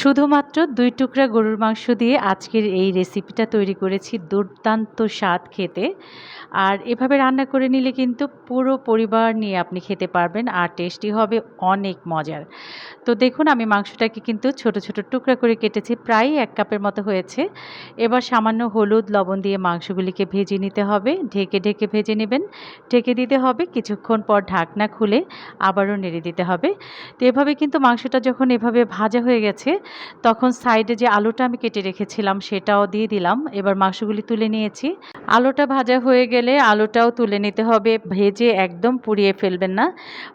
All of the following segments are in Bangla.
শুধুমাত্র দুই টুকরা গরুর মাংস দিয়ে আজকের এই রেসিপিটা তৈরি করেছি দুর্দান্ত স্বাদ খেতে। আর এভাবে রান্না করে নিলে কিন্তু পুরো পরিবার নিয়ে আপনি খেতে পারবেন আর টেস্টি হবে অনেক মজার। তো দেখুন, আমি মাংসটাকে কিন্তু ছোট ছোট টুকরা করে কেটেছি প্রায় এক কাপের মতো হয়েছে। এবার সামান্য হলুদ, লবণ দিয়ে মাংসগুলিকে ভেজে নিতে হবে। ঢেকে ঢেকে ভেজে নেবেন। ঢেকে দিতে হবে কিছুক্ষণ পর ঢাকনা খুলে আবারও নেড়ে দিতে হবে। তো এভাবে কিন্তু মাংসটা যখন এভাবে ভাজা হয়ে গেছে তখন সাইডে যে আলুটা আমি কেটে রেখেছিলাম সেটাও দিয়ে দিলাম। এবার মাংসগুলি তুলে নিয়েছি। আলুটা ভাজা হয়ে গেলে আলুটাও তুলে নিতে হবে। ভেজে একদম পুড়িয়ে ফেলবেন না।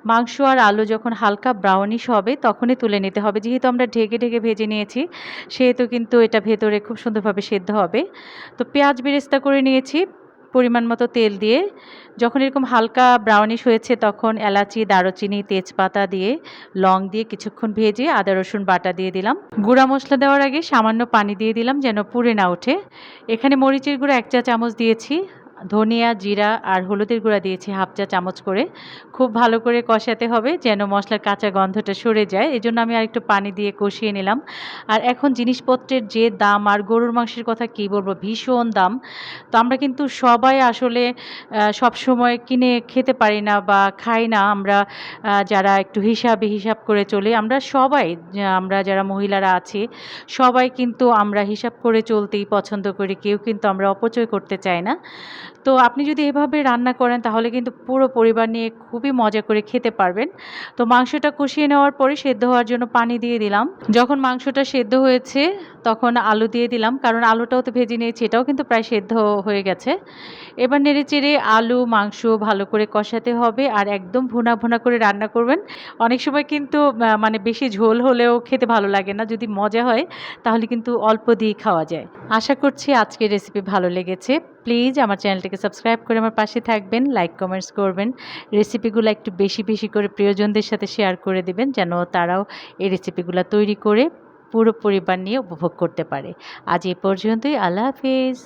মাংস আর আলু যখন হালকা ব্রাউনিশ হবে তখনই তুলে নিতে হবে। যেহেতু আমরা ঢেকে ঢেকে ভেজে নিয়েছি, সেহেতু কিন্তু এটা ভেতরে খুব সুন্দরভাবে সেদ্ধ হবে। তো পেঁয়াজ বেরেস্তা করে নিয়েছি। পরিমাণ মতো তেল দিয়ে, যখন এরকম হালকা ব্রাউনিশ হয়েছে তখন এলাচি, দারুচিনি, তেজপাতা দিয়ে লং দিয়ে কিছুক্ষণ ভেজে আদা, রসুন বাটা দিয়ে দিলাম। গুঁড়া মশলা দেওয়ার আগে সামান্য পানি দিয়ে দিলাম যেন পুড়ে না ওঠে। এখানে মরিচের গুঁড়ো এক চা চামচ দিয়েছি। ধনিয়া, জিরা আর হলুদের গুঁড়া দিয়েছি হাফ চা চামচ করে। খুব ভালো করে কষাতে হবে যেন মশলার কাঁচা গন্ধটা সরে যায়। এই জন্য আমি আরেকটু পানি দিয়ে কষিয়ে নিলাম। আর এখন জিনিসপত্রের যে দাম আর গরুর মাংসের কথা কী বলব, ভীষণ দাম। তো আমরা কিন্তু সবাই আসলে সব সময় কিনে খেতে পারি না বা খাই না। আমরা যারা একটু হিসাবে হিসাব করে চলি, আমরা সবাই আমরা যারা মহিলারা আছি, সবাই কিন্তু আমরা হিসাব করে চলতেই পছন্দ করি। কেউ কিন্তু আমরা অপচয় করতে চাই না। তো আপনি যদি এভাবে রান্না করেন, তাহলে কিন্তু পুরো পরিবার নিয়ে খুবই মজা করে খেতে পারবেন। তো মাংসটা কষিয়ে নেওয়ার পরে সেদ্ধ হওয়ার জন্য পানি দিয়ে দিলাম। যখন মাংসটা সেদ্ধ হয়েছে, তখন আলু দিয়ে দিলাম, কারণ আলুটাও তো ভেজে নিয়েছি, এটাও কিন্তু প্রায় সেদ্ধ হয়ে গেছে। এবার নেড়ে চেড়ে আলু, মাংস ভালো করে কষাতে হবে আর একদম ভুনা ভুনা করে রান্না করবেন। অনেক সময় কিন্তু মানে বেশি ঝোল হলেও খেতে ভালো লাগে না, যদি মজা হয়, তাহলে কিন্তু অল্প দিয়ে খাওয়া যায়। আশা করছি আজকের রেসিপি ভালো লেগেছে। প্লিজ আমার চ্যানেলটিকে সাবস্ক্রাইব করে আমার পাশে থাকবেন, লাইক, কমেন্টস করবেন। রেসিপিগুলো একটু বেশি বেশি করে প্রিয়জনদের সাথে শেয়ার করে দেবেন, যেন তারাও এই রেসিপিগুলো তৈরি করে পুরো পরিবার নিয়ে উপভোগ করতে পারে। আজ এ পর্যন্তই, আল্লাহ হাফিজ।